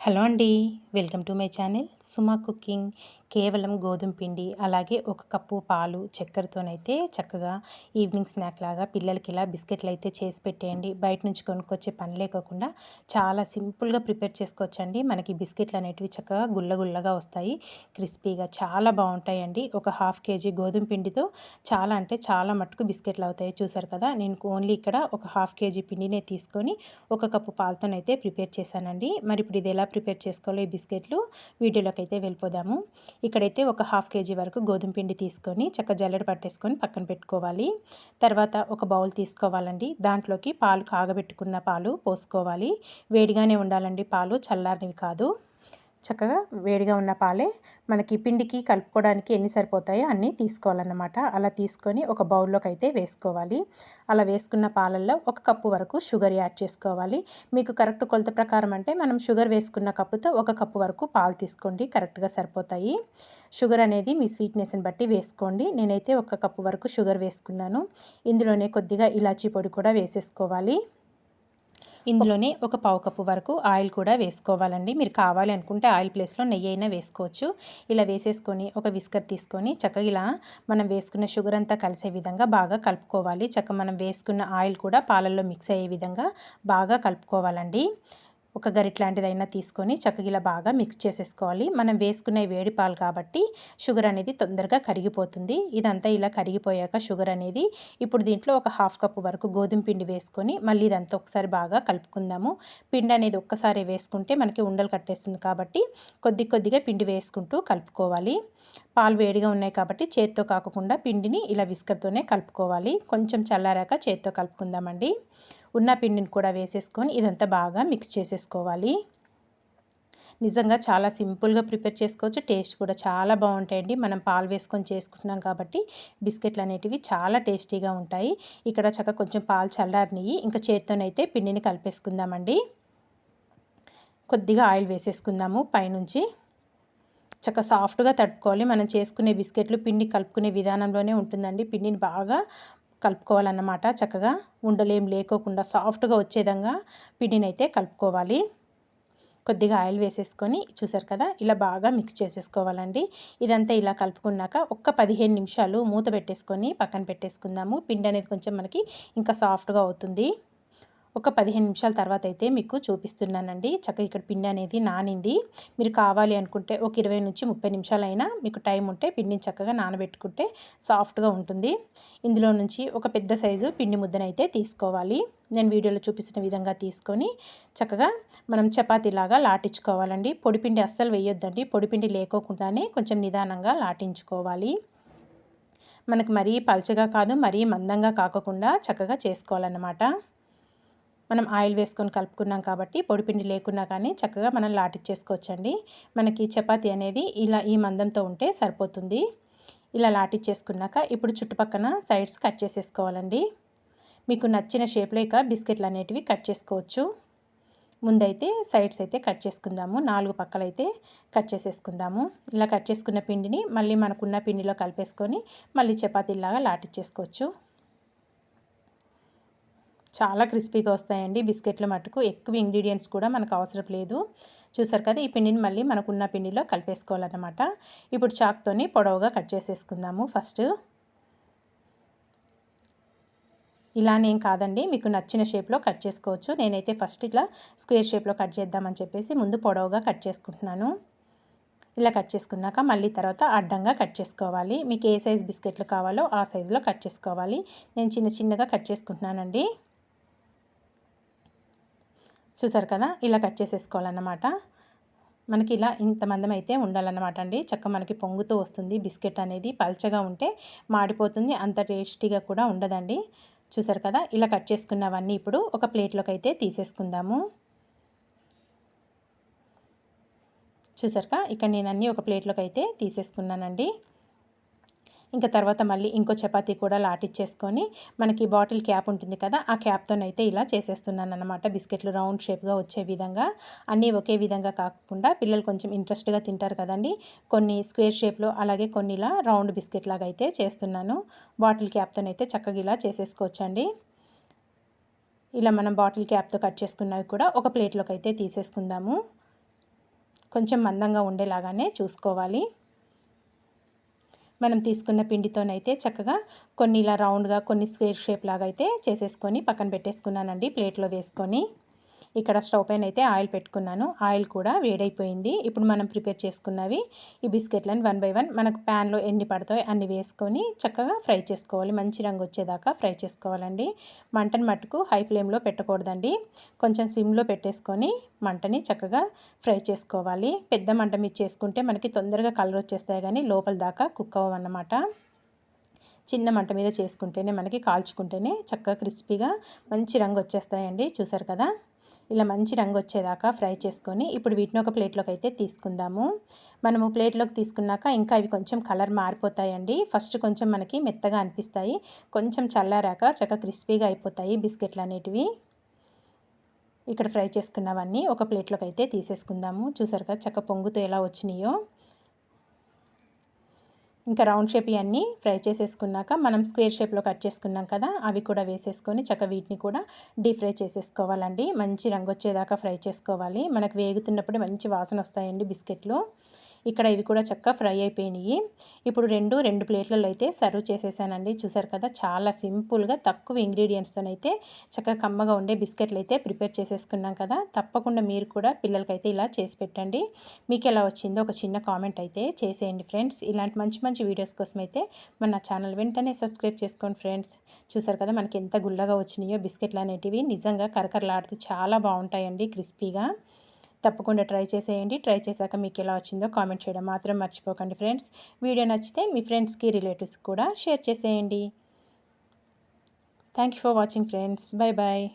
Hello అండి welcome to my channel Suma cooking. కేవలం గోధుమ పిండి అలాగే ఒక కప్పు పాలు చక్కెరతోనైతే చక్కగా ఈవినింగ్ స్నాక్ లాగా పిల్లలకి ఇలా బిస్కెట్లు అయితే చేసి పెట్టేయండి. బయట నుంచి కొనుక్కొచ్చే పని లేకోకుండా చాలా సింపుల్గా ప్రిపేర్ చేసుకోవచ్చండి. మనకి బిస్కెట్లు అనేటివి చక్కగా గుల్లగుల్లగా వస్తాయి క్రిస్పీగా చాలా బాగుంటాయండి. ఒక హాఫ్ కేజీ గోధుమ పిండితో చాలా అంటే చాలా మట్టుకు బిస్కెట్లు అవుతాయి. చూసారు కదా నేను ఓన్లీ ఇక్కడ ఒక హాఫ్ కేజీ పిండినే తీసుకొని ఒక కప్పు పాలతోనైతే ప్రిపేర్ చేశానండి. మరి ఇప్పుడు ఇది ఎలా ప్రిపేర్ చేసుకోవాలో ఈ బిస్కెట్లు వీడియోలోకి అయితే వెళ్ళిపోదాము. ఇక్కడైతే ఒక హాఫ్ కేజీ వరకు గోధుమ పిండి తీసుకొని చక్క జల్లెడ పట్టేసుకొని పక్కన పెట్టుకోవాలి. తర్వాత ఒక బౌల్ తీసుకోవాలండి. దాంట్లోకి పాలు కాగబెట్టుకున్న పాలు పోసుకోవాలి. వేడిగానే ఉండాలండి పాలు చల్లారినవి కాదు. చక్కగా వేడిగా ఉన్న పాలే మనకి పిండికి కలుపుకోవడానికి ఎన్ని సరిపోతాయో అన్నీ తీసుకోవాలన్నమాట. అలా తీసుకొని ఒక బౌల్లోకి అయితే వేసుకోవాలి. అలా వేసుకున్న పాలల్లో ఒక కప్పు వరకు షుగర్ యాడ్ చేసుకోవాలి. మీకు కరెక్ట్ కొలత ప్రకారం అంటే మనం షుగర్ వేసుకున్న కప్పుతో ఒక కప్పు వరకు పాలు తీసుకోండి కరెక్ట్గా సరిపోతాయి. షుగర్ అనేది మీ స్వీట్నెస్ని బట్టి వేసుకోండి. నేనైతే ఒక కప్పు వరకు షుగర్ వేసుకున్నాను. ఇందులోనే కొద్దిగా ఇలాచీ పొడి కూడా వేసేసుకోవాలి. ఇందులోనే ఒక పావు కప్పు వరకు ఆయిల్ కూడా వేసుకోవాలండి. మీరు కావాలి అనుకుంటే ఆయిల్ ప్లేస్లో నెయ్యి అయినా వేసుకోవచ్చు. ఇలా వేసేసుకొని ఒక విస్కర్ తీసుకొని చక్కగా ఇలా మనం వేసుకున్న షుగర్ అంతా కలిసే విధంగా బాగా కలుపుకోవాలి. చక్క మనం వేసుకున్న ఆయిల్ కూడా పాలల్లో మిక్స్ అయ్యే విధంగా బాగా కలుపుకోవాలండి. ఒక గరిట్ లాంటిదైనా తీసుకొని చక్కగిలా బాగా మిక్స్ చేసేసుకోవాలి. మనం వేసుకునే వేడి పాలు కాబట్టి షుగర్ అనేది తొందరగా కరిగిపోతుంది. ఇదంతా ఇలా కరిగిపోయాక షుగర్ అనేది ఇప్పుడు దీంట్లో ఒక హాఫ్ కప్ వరకు గోధుమ పిండి వేసుకొని మళ్ళీ ఇదంతా ఒకసారి బాగా కలుపుకుందాము. పిండి అనేది ఒక్కసారి వేసుకుంటే మనకి ఉండలు కట్టేస్తుంది కాబట్టి కొద్ది కొద్దిగా పిండి వేసుకుంటూ కలుపుకోవాలి. పాలు వేడిగా ఉన్నాయి కాబట్టి చేత్తో కాకుండా పిండిని ఇలా విస్కర్తోనే కలుపుకోవాలి. కొంచెం చల్లారాక చేత్తో కలుపుకుందామండి. ఉన్న పిండిని కూడా వేసేసుకొని ఇదంతా బాగా మిక్స్ చేసేసుకోవాలి. నిజంగా చాలా సింపుల్గా ప్రిపేర్ చేసుకోవచ్చు. టేస్ట్ కూడా చాలా బాగుంటాయండి. మనం పాలు వేసుకొని చేసుకుంటున్నాం కాబట్టి బిస్కెట్లు అనేటివి చాలా టేస్టీగా ఉంటాయి. ఇక్కడ చక్క కొంచెం పాలు చల్లారినవి ఇంకా చేత్తోనైతే పిండిని కలిపేసుకుందామండి. కొద్దిగా ఆయిల్ వేసేసుకుందాము పైనుంచి. చక్క సాఫ్ట్గా తట్టుకోవాలి మనం చేసుకునే బిస్కెట్లు పిండి కలుపుకునే విధానంలోనే ఉంటుందండి. పిండిని బాగా కలుపుకోవాలన్నమాట చక్కగా. ఉండలేం లేకోకుండా సాఫ్ట్గా వచ్చేదంగా పిండిని అయితే కలుపుకోవాలి. కొద్దిగా ఆయిల్ వేసేసుకొని చూసారు కదా ఇలా బాగా మిక్స్ చేసేసుకోవాలండి. ఇదంతా ఇలా కలుపుకున్నాక ఒక్క పదిహేను నిమిషాలు మూత పెట్టేసుకొని పక్కన పెట్టేసుకుందాము. పిండి అనేది కొంచెం మనకి ఇంకా సాఫ్ట్గా అవుతుంది. ఒక పదిహేను నిమిషాల తర్వాత అయితే మీకు చూపిస్తున్నానండి. చక్కగా ఇక్కడ పిండి అనేది నానింది. మీరు కావాలి అనుకుంటే ఒక ఇరవై నుంచి ముప్పై నిమిషాలైనా మీకు టైం ఉంటే పిండిని చక్కగా నానబెట్టుకుంటే సాఫ్ట్గా ఉంటుంది. ఇందులో నుంచి ఒక పెద్ద సైజు పిండి ముద్దనైతే తీసుకోవాలి. నేను వీడియోలో చూపిస్తున్న విధంగా తీసుకొని చక్కగా మనం చపాతీలాగా లాటించుకోవాలండి. పొడిపిండి అస్సలు వేయొద్దండి. పొడిపిండి లేకోకుండానే కొంచెం నిదానంగా లాటించుకోవాలి. మనకు మరీ పల్చగా కాదు మరీ మందంగా కాకుండా చక్కగా చేసుకోవాలన్నమాట. మనం ఆయిల్ వేసుకొని కలుపుకున్నాం కాబట్టి పొడిపిండి లేకున్నా కానీ చక్కగా మనం లాటిచ్చేసుకోవచ్చండి. మనకి చపాతి అనేది ఇలా ఈ మందంతో ఉంటే సరిపోతుంది. ఇలా లాటిచ్చేసుకున్నాక ఇప్పుడు చుట్టుపక్కన సైడ్స్ కట్ చేసేసుకోవాలండి. మీకు నచ్చిన షేప్లో ఇక బిస్కెట్లు అనేటివి కట్ చేసుకోవచ్చు. ముందైతే సైడ్స్ అయితే కట్ చేసుకుందాము. నాలుగు పక్కలైతే కట్ చేసేసుకుందాము. ఇలా కట్ చేసుకున్న పిండిని మళ్ళీ మనకున్న పిండిలో కలిపేసుకొని మళ్ళీ చపాతీలాగా లాటిచ్చేసుకోవచ్చు. చాలా క్రిస్పీగా వస్తాయండి బిస్కెట్లు మటుకు ఎక్కువ ఇంగ్రీడియంట్స్ కూడా మనకు అవసరం లేదు. చూసారు కదా ఈ పిండిని మళ్ళీ మనకున్న పిండిలో కలిపేసుకోవాలన్నమాట. ఇప్పుడు చాక్తోని పొడవుగా కట్ చేసేసుకుందాము ఫస్ట్. ఇలానేం కాదండి మీకు నచ్చిన షేప్లో కట్ చేసుకోవచ్చు. నేనైతే ఫస్ట్ ఇట్లా స్క్వేర్ షేప్లో కట్ చేద్దామని చెప్పేసి ముందు పొడవుగా కట్ చేసుకుంటున్నాను. ఇలా కట్ చేసుకున్నాక మళ్ళీ తర్వాత అడ్డంగా కట్ చేసుకోవాలి. మీకు ఏ సైజ్ బిస్కెట్లు కావాలో ఆ సైజులో కట్ చేసుకోవాలి. నేను చిన్న చిన్నగా కట్ చేసుకుంటున్నానండి. చూసారు కదా? ఇలా కట్ చేసేసుకోవాలన్నమాట. మనకి ఇలా ఇంత మందం అయితే ఉండాలన్నమాట అండి. చక్క మనకి పొంగుతూ వస్తుంది. బిస్కెట్ అనేది పల్చగా ఉంటే మాడిపోతుంది. అంత టేస్టీగా కూడా ఉండదండి. చూసారు కదా? ఇలా కట్ చేసుకున్నవన్నీ ఇప్పుడు ఒక ప్లేట్లోకి అయితే తీసేసుకుందాము. చూసారుగా? ఇక్కడ నేను అన్నీ ఒక ప్లేట్లోకి అయితే తీసేసుకున్నానండి. ఇంకా తర్వాత మళ్ళీ ఇంకో చపాతీ కూడా లాటిచ్చేసుకొని మనకి బాటిల్ క్యాప్ ఉంటుంది కదా ఆ క్యాప్తోనైతే ఇలా చేసేస్తున్నాను అనమాట బిస్కెట్లు రౌండ్ షేప్గా వచ్చే విధంగా అన్నీ ఒకే విధంగా కాకుండా పిల్లలు కొంచెం ఇంట్రెస్ట్గా తింటారు కదండి. కొన్ని స్క్వేర్ షేప్లో అలాగే కొన్ని ఇలా రౌండ్ బిస్కెట్ లాగా అయితే చేస్తున్నాను. బాటిల్ క్యాప్తోనైతే చక్కగా ఇలా చేసేసుకోవచ్చండి. ఇలా మనం బాటిల్ క్యాప్తో కట్ చేసుకున్నవి కూడా ఒక ప్లేట్లోకి అయితే తీసేసుకుందాము. కొంచెం మందంగా ఉండేలాగానే చూసుకోవాలి. మనం తీసుకున్న పిండితోనైతే చక్కగా కొన్ని ఇలా రౌండ్గా కొన్ని స్క్వేర్ షేప్ లాగా అయితే చేసేసుకొని పక్కన పెట్టేసుకున్నానండి ప్లేట్లో వేసుకొని. ఇక్కడ స్టవ్ పైన అయితే ఆయిల్ పెట్టుకున్నాను. ఆయిల్ కూడా వేడైపోయింది. ఇప్పుడు మనం ప్రిపేర్ చేసుకున్నవి ఈ బిస్కెట్లను వన్ బై వన్ మనకు ప్యాన్లో ఎన్ని పడతాయో అన్ని వేసుకొని చక్కగా ఫ్రై చేసుకోవాలి. మంచి రంగు వచ్చేదాకా ఫ్రై చేసుకోవాలండి. మంటను మట్టుకు హై ఫ్లేమ్లో పెట్టకూడదండి. కొంచెం స్విమ్లో పెట్టేసుకొని మంటని చక్కగా ఫ్రై చేసుకోవాలి. పెద్ద మంట మీద చేసుకుంటే మనకి తొందరగా కలర్ వచ్చేస్తాయి కానీ లోపల దాకా కుక్ అవ్వమన్నమాట చిన్న మంట మీద చేసుకుంటేనే మనకి కాల్చుకుంటేనే చక్కగా క్రిస్పీగా మంచి రంగు వచ్చేస్తాయండి. చూసారు కదా? ఇలా మంచి రంగు వచ్చేదాకా ఫ్రై చేసుకొని ఇప్పుడు వీటిని ఒక ప్లేట్లోకి అయితే తీసుకుందాము. మనము ప్లేట్లోకి తీసుకున్నాక ఇంకా అవి కొంచెం కలర్ మారిపోతాయండి. ఫస్ట్ కొంచెం మనకి మెత్తగా అనిపిస్తాయి. కొంచెం చల్లారాక చక్కగా క్రిస్పీగా అయిపోతాయి బిస్కెట్లు అనేటివి. ఇక్కడ ఫ్రై చేసుకున్నవన్నీ ఒక ప్లేట్లోకి అయితే తీసేసుకుందాము. చూసారు కదా చక్క పొంగుతో ఎలా వచ్చినాయో. ఇంకా రౌండ్ షేప్ ఇవన్నీ ఫ్రై చేసేసుకున్నాక మనం స్క్వేర్ షేప్లో కట్ చేసుకున్నాం కదా అవి కూడా వేసేసుకొని చక్క వీటిని కూడా డీప్ ఫ్రై చేసేసుకోవాలండి. మంచి రంగు వచ్చేదాకా ఫ్రై చేసుకోవాలి. మనకు వేగుతున్నప్పుడు మంచి వాసన వస్తాయండి బిస్కెట్లు. ఇక్కడ ఇవి కూడా చక్కగా ఫ్రై అయిపోయినాయి. ఇప్పుడు రెండు రెండు ప్లేట్లలో అయితే సర్వ్ చేసేసానండి. చూసారు కదా చాలా సింపుల్గా తక్కువ ఇంగ్రీడియంట్స్తో అయితే చక్కగా కమ్మగా ఉండే బిస్కెట్లు అయితే ప్రిపేర్ చేసేసుకున్నాం కదా. తప్పకుండా మీరు కూడా పిల్లలకైతే ఇలా చేసి పెట్టండి. మీకు ఎలా వచ్చిందో ఒక చిన్న కామెంట్ అయితే చేసేయండి ఫ్రెండ్స్. ఇలాంటి మంచి మంచి వీడియోస్ కోసం అయితే మన ఛానల్ వెంటనే సబ్స్క్రైబ్ చేసుకోండి ఫ్రెండ్స్. చూసారు కదా మనకి ఎంత గుల్లగా వచ్చినాయో బిస్కెట్లు అనేటివి నిజంగా కరకరలాడుతూ చాలా బాగుంటాయండి క్రిస్పీగా. తప్పకుండా ట్రై చేసేయండి. ట్రై చేశాక మీకు ఎలా వచ్చిందో కామెంట్ చేయడం మాత్రం మర్చిపోకండి ఫ్రెండ్స్. వీడియో నచ్చితే మీ ఫ్రెండ్స్కి రిలేటివ్స్కి కూడా షేర్ చేసేయండి. Thank you for watching friends. Bye bye